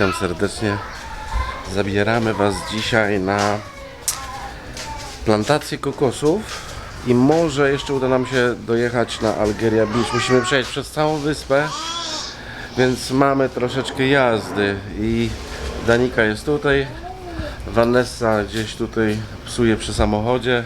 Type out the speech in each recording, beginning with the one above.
Witam serdecznie. Zabieramy Was dzisiaj na plantację kokosów i może jeszcze uda nam się dojechać na Algeria Beach. Musimy przejść przez całą wyspę, więc mamy troszeczkę jazdy i Danika jest tutaj, Vanessa gdzieś tutaj psuje przy samochodzie.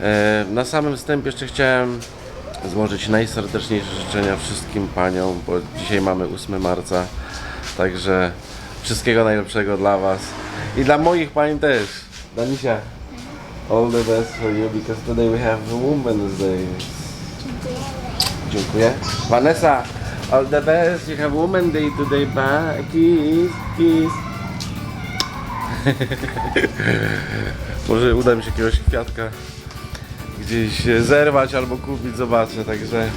E, Na samym wstępie jeszcze chciałem złożyć najserdeczniejsze życzenia wszystkim paniom, bo dzisiaj mamy 8 marca. Także wszystkiego najlepszego dla was i dla moich pań też. Danisia, all the best for you because today we have Women's Day. Dziękuję. Vanessa, all the best. You have Women's Day today, pa. Kiss, kiss. Może uda mi się jakiegoś kwiatka gdzieś zerwać albo kupić, zobaczę. Także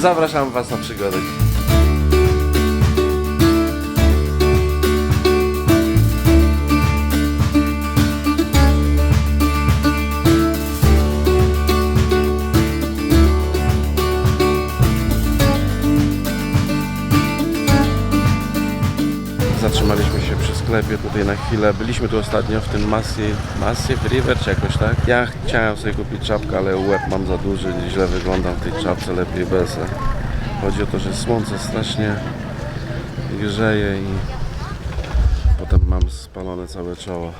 zapraszam Was na przygodę. Zatrzymaliśmy się przy sklepie tutaj na chwilę. Byliśmy tu ostatnio w tym Massive, Massive River czy jakoś tak. Ja chciałem sobie kupić czapkę, ale łeb mam za duży, źle wyglądam w tej czapce, lepiej bez. Chodzi o to, że słońce strasznie grzeje i potem mam spalone całe czoło.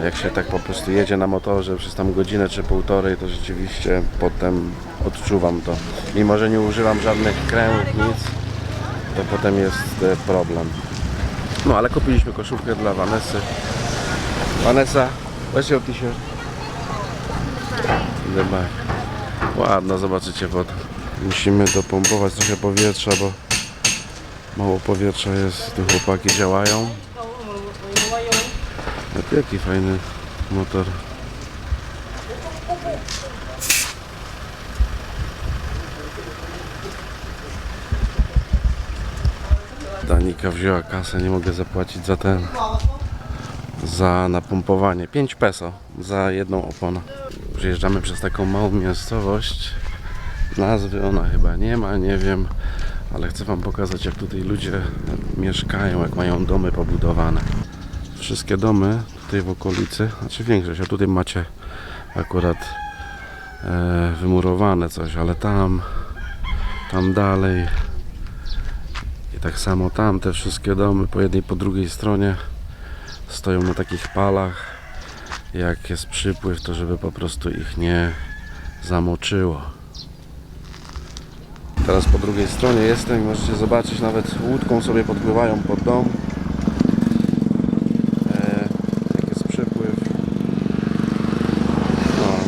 E, Jak się tak po prostu jedzie na motorze przez tam godzinę czy półtorej, to rzeczywiście potem odczuwam to. Mimo, że nie używam żadnych kremów, nic, to potem jest e, problem. No ale kupiliśmy koszulkę dla Vanessy. Vanessa, weź your t-shirt. Ładno, zobaczycie wodę. Musimy dopompować trochę powietrza, bo mało powietrza jest. Tu chłopaki działają. Jaki fajny motor. Danika wzięła kasę, nie mogę zapłacić za ten za napompowanie. 5 peso za jedną oponę. Przejeżdżamy przez taką małą miejscowość. Nazwy ona chyba nie ma, nie wiem ale chcę wam pokazać jak tutaj ludzie mieszkają, jak mają domy pobudowane. Wszystkie domy tutaj w okolicy, znaczy większość, a tutaj macie akurat e, wymurowane coś, ale tam tam dalej i tak samo tam te wszystkie domy po jednej po drugiej stronie stoją na takich palach. Jak jest przypływ, to żeby po prostu ich nie zamoczyło. Teraz po drugiej stronie jestem i możecie zobaczyć, nawet łódką sobie podpływają pod dom. E, jak jest przypływ. No,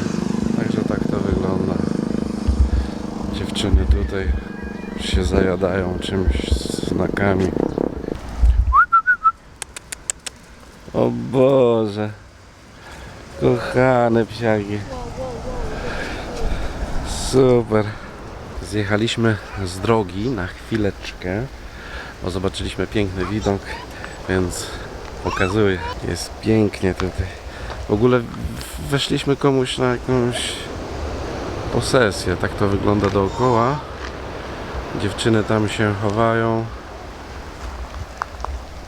także tak to wygląda. Dziewczyny tutaj się zajadają czymś znakami. O Boże. Kochane psiaki. Super. Zjechaliśmy z drogi na chwileczkę. Bo zobaczyliśmy piękny widok, więc pokazuję. Jest pięknie tutaj. W ogóle weszliśmy komuś na jakąś posesję. Tak to wygląda dookoła. Dziewczyny tam się chowają.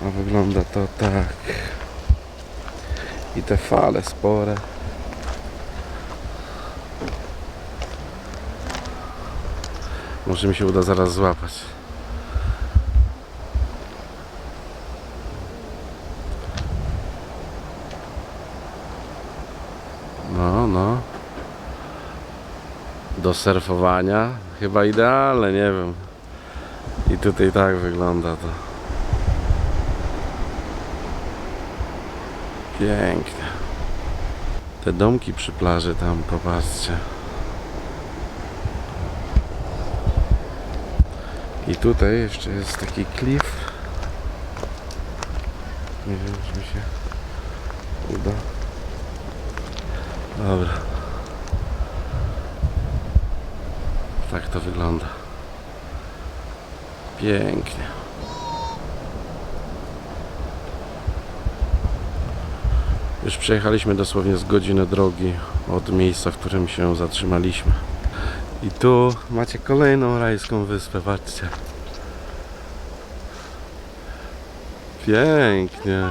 A wygląda to tak. I te fale spore. Może mi się uda zaraz złapać. No, no. Do surfowania chyba idealne, nie wiem. I tutaj tak wygląda to. Pięknie. Te domki przy plaży tam, popatrzcie. I tutaj jeszcze jest taki klif. Nie wiem, czy mi się uda. Dobra. To wygląda. Pięknie. Już przejechaliśmy dosłownie z godziny drogi od miejsca, w którym się zatrzymaliśmy. I tu macie kolejną rajską wyspę, patrzcie. Pięknie.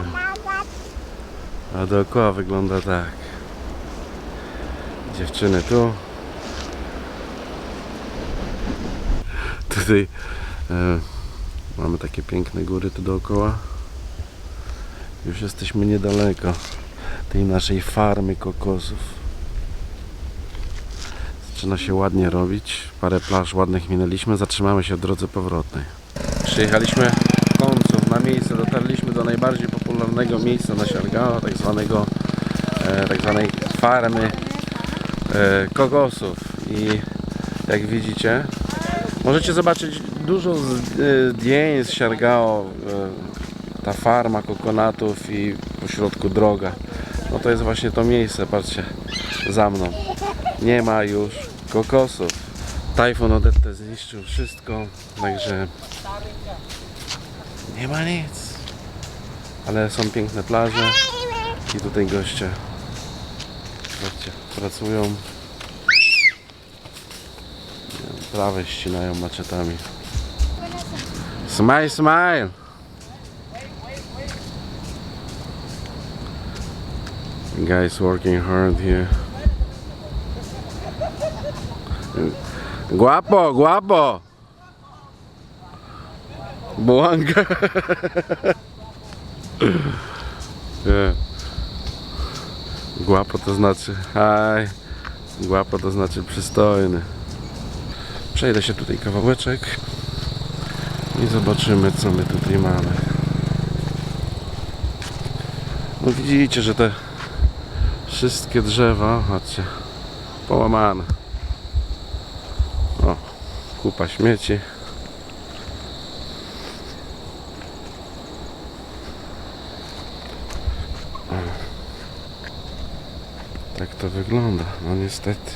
A dookoła wygląda tak. Dziewczyny tu. Tutaj e, mamy takie piękne góry tu dookoła. Już jesteśmy niedaleko tej naszej farmy kokosów. Zaczyna się ładnie robić. Parę plaż ładnych minęliśmy. Zatrzymamy się w drodze powrotnej. Przyjechaliśmy w końcu na miejsce. Dotarliśmy do najbardziej popularnego miejsca na Siargao, tak zwanego e, tak zwanej farmy e, kokosów. I jak widzicie, możecie zobaczyć dużo e, zdjęć z Siargao. E, ta farma kokonatów i po środku droga. No to jest właśnie to miejsce, patrzcie, za mną. Nie ma już kokosów. Tajfun Odette zniszczył wszystko, także nie ma nic. Ale są piękne plaże i tutaj goście zobaczcie, pracują. Prawe ścinają maczetami. Smile, smile! Guys working hard here. Guapo, guapo! Błąka. Nie. Guapo to znaczy haj. Guapo to znaczy przystojny. Przejdę się tutaj kawałeczek i zobaczymy co my tutaj mamy. No widzicie, że te wszystkie drzewa, chodźcie, połamane. O, kupa śmieci. Tak to wygląda. No niestety.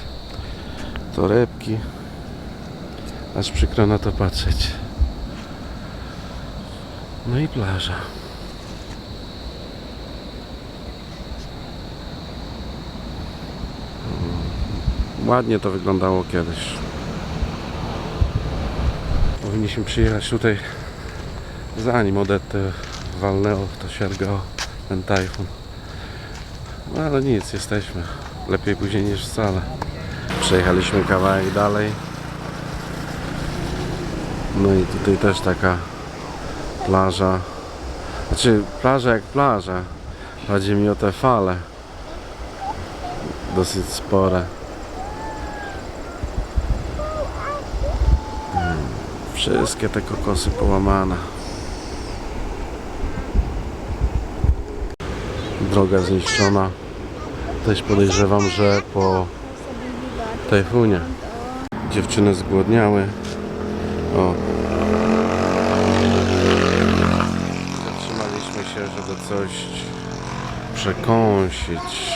Torebki. Aż przykro na to patrzeć. No i plaża. Ładnie to wyglądało kiedyś. Powinniśmy przyjechać tutaj zanim Odetę walnęło to siargało ten tajfun. No ale nic, jesteśmy. Lepiej później niż wcale. Przejechaliśmy kawałek dalej. No i tutaj też taka plaża. Znaczy plaża jak plaża. Chodzi mi o te fale. Dosyć spore. Wszystkie te kokosy połamane. Droga zniszczona. Też podejrzewam, że po tajfunie. Dziewczyny zgłodniały. O. Zatrzymaliśmy się, żeby coś przekąsić.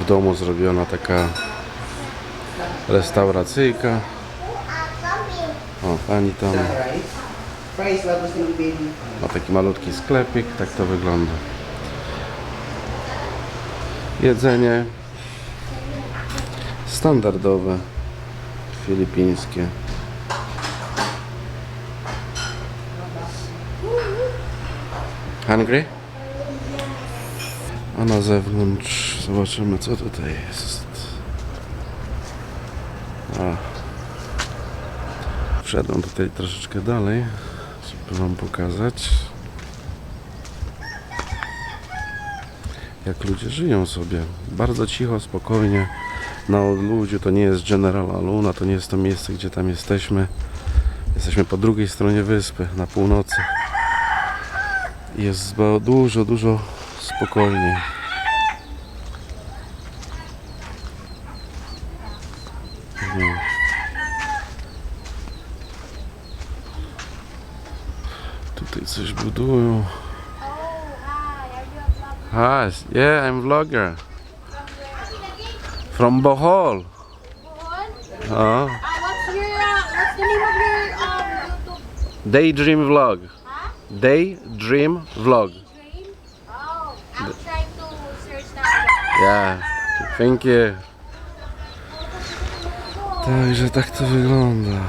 W domu zrobiona taka restauracyjka. O, pani tam ma taki malutki sklepik, tak to wygląda. Jedzenie standardowe, filipińskie. Hungry? A na zewnątrz zobaczymy co tutaj jest. A. Wszedłem tutaj troszeczkę dalej, żeby wam pokazać jak ludzie żyją sobie. Bardzo cicho, spokojnie, na odludziu. To nie jest General Aluna, to nie jest to miejsce, gdzie tam jesteśmy. Jesteśmy po drugiej stronie wyspy, na północy. Jest dużo, dużo spokojniej. No. Tutaj coś budują. Hi, yeah, I'm vlogger. From Bohol. Uh, Uh, what's your uh, what's the name of your um YouTube daydream vlog. Vlog. to search that. Yeah, thank you. Także tak to wygląda.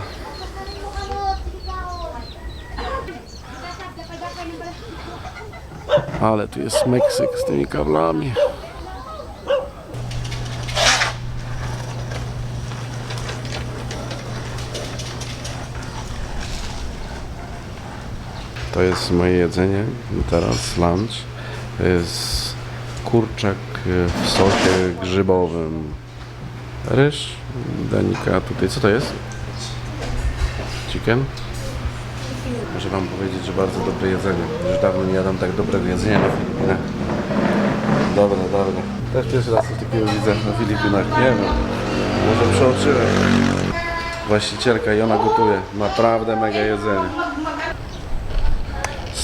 Ale tu jest Meksyk z tymi kablami. To jest moje jedzenie. Teraz lunch. Jest kurczak w sosie grzybowym. Ryż. Danika tutaj. Co to jest? Chicken? Muszę wam powiedzieć, że bardzo dobre jedzenie. Już dawno nie jadam tak dobrego jedzenia na Filipinach. Dobre, dobre. Też pierwszy raz coś takiego widzę na Filipinach. Nie wiem. Może przeoczyłem. Właścicielka i ona gotuje. Naprawdę mega jedzenie.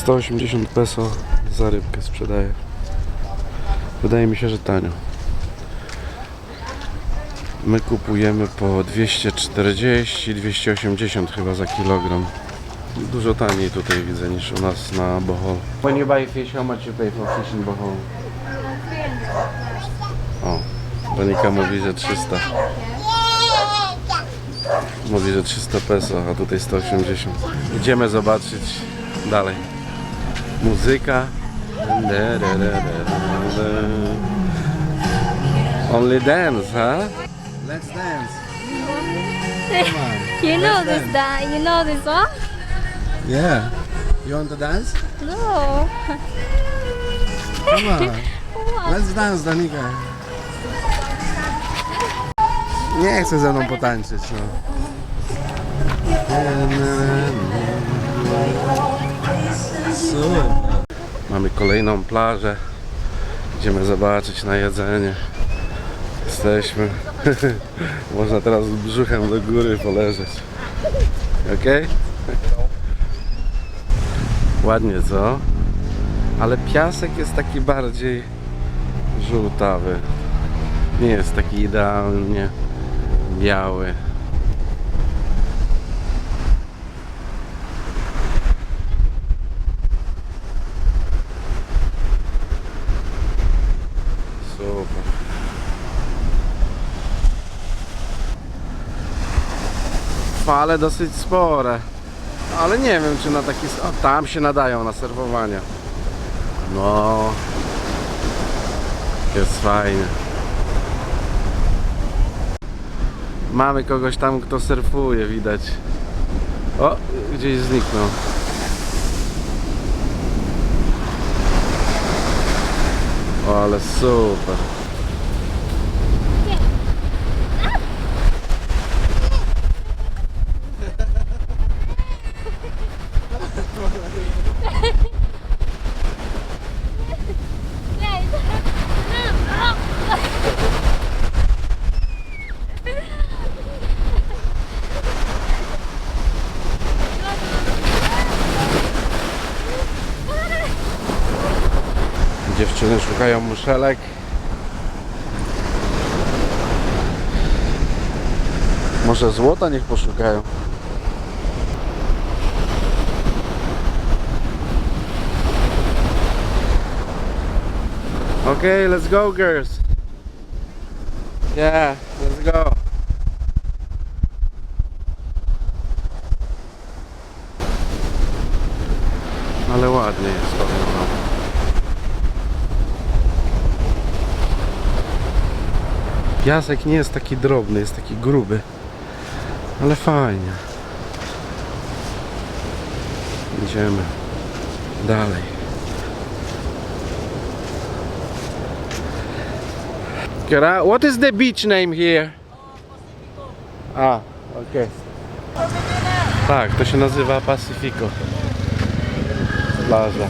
180 peso za rybkę sprzedaje. Wydaje mi się, że tanio. My kupujemy po 240-280 chyba za kilogram. Dużo taniej tutaj widzę niż u nas na Bohol. When you buy fish, how much you pay for fish in Bohol? O, Donika mówi, że 300. Mówi, że 300 peso, a tutaj 180. Idziemy zobaczyć dalej. Muzyka. Only dance, huh? Let's dance. You know this da- you know this one? Yeah. You want to dance? No. Come on. Let's dance, Danika. Nie chce ze mną potańczyć, no. Mamy kolejną plażę. Idziemy zobaczyć na jedzenie. Jesteśmy. Można teraz brzuchem do góry poleżeć. Ok? Ładnie, co? Ale piasek jest taki bardziej żółtawy. Nie jest taki idealnie biały. Super. Fale dosyć spore. Ale nie wiem czy na taki... O, tam się nadają na serwowanie. No. Jest fajnie. Mamy kogoś tam, kto surfuje, widać. O, gdzieś zniknął. O, ale super. Dziewczyny szukają muszelek. Może złota niech poszukają. Okay, let's go girls. Yeah, let's go. Ale ładnie jest, powiem Piasek nie jest taki drobny, jest taki gruby. Ale fajnie. Idziemy dalej. What is the beach name here? A, okej. Tak, to się nazywa Pacifico. Plaża.